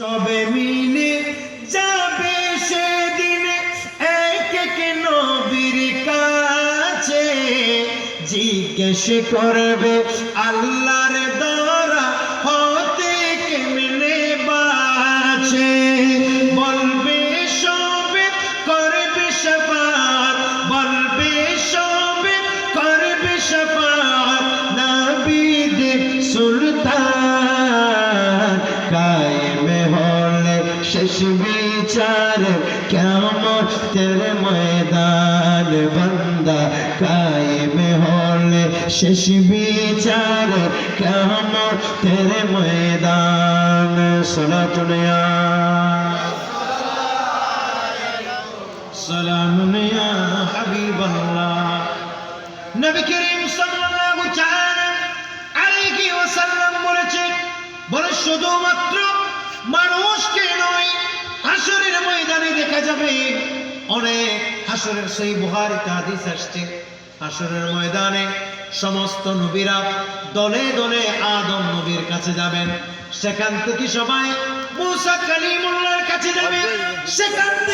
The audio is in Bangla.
সবে মিলে যাবে সেদিন এক এক নবীর কাছে। জিজ্ঞেস করবে আল্লাহর দ্বারা শেষ বিচার কেমন? তেরে ময়দান বন্দা কায়েম হলে শেষ বিচার কেমন? তেরে ময়দান সলাতুনিয়া সালামুন ইয়া হাবিবাল্লাহ। নবী করিম সাল্লাল্লাহু তাআলা আলাইহি ওয়াসাল্লাম বলেছেন, বলে শুধুমাত্র মানুষকে দেখা যাবে। অনেক হাসরের সেই বুহারিতে হাদিস আসছে। হাসরের ময়দানে সমস্ত নবীরা দলে দলে আদম নবীর কাছে যাবেন। সেখান থেকে সবাই মুসা কালিমুল্লার কাছে যাবেন। সেখান থেকে